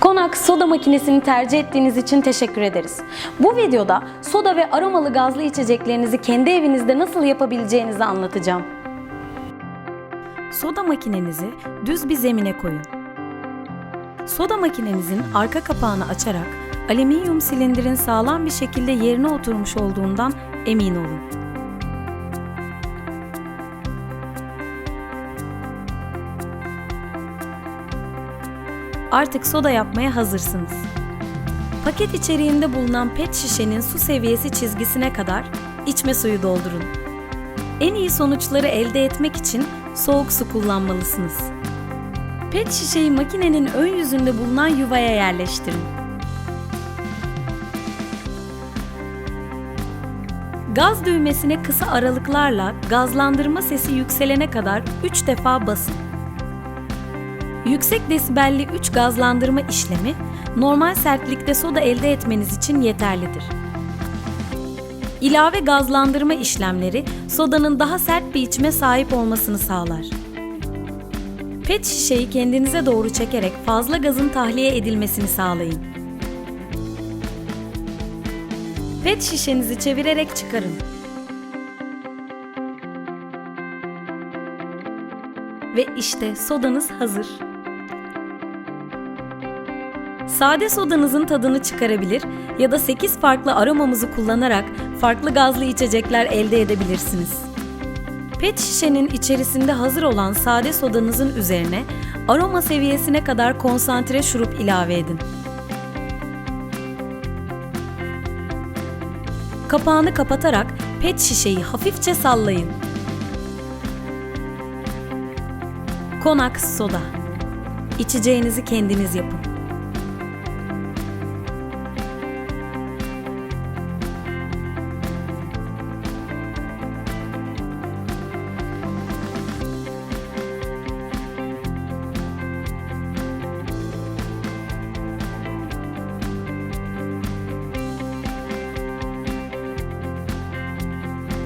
Konak soda makinesini tercih ettiğiniz için teşekkür ederiz. Bu videoda soda ve aromalı gazlı içeceklerinizi kendi evinizde nasıl yapabileceğinizi anlatacağım. Soda makinenizi düz bir zemine koyun. Soda makinenizin arka kapağını açarak alüminyum silindirin sağlam bir şekilde yerine oturmuş olduğundan emin olun. Artık soda yapmaya hazırsınız. Paket içeriğinde bulunan pet şişenin su seviyesi çizgisine kadar içme suyu doldurun. En iyi sonuçları elde etmek için soğuk su kullanmalısınız. Pet şişeyi makinenin ön yüzünde bulunan yuvaya yerleştirin. Gaz düğmesine kısa aralıklarla gazlandırma sesi yükselene kadar 3 defa basın. Yüksek desibelli 3 gazlandırma işlemi normal sertlikte soda elde etmeniz için yeterlidir. İlave gazlandırma işlemleri sodanın daha sert bir içime sahip olmasını sağlar. Pet şişeyi kendinize doğru çekerek fazla gazın tahliye edilmesini sağlayın. Pet şişenizi çevirerek çıkarın. Ve işte sodanız hazır. Sade sodanızın tadını çıkarabilir ya da 8 farklı aromamızı kullanarak farklı gazlı içecekler elde edebilirsiniz. Pet şişenin içerisinde hazır olan sade sodanızın üzerine aroma seviyesine kadar konsantre şurup ilave edin. Kapağını kapatarak pet şişeyi hafifçe sallayın. Konak soda. İçeceğinizi kendiniz yapın.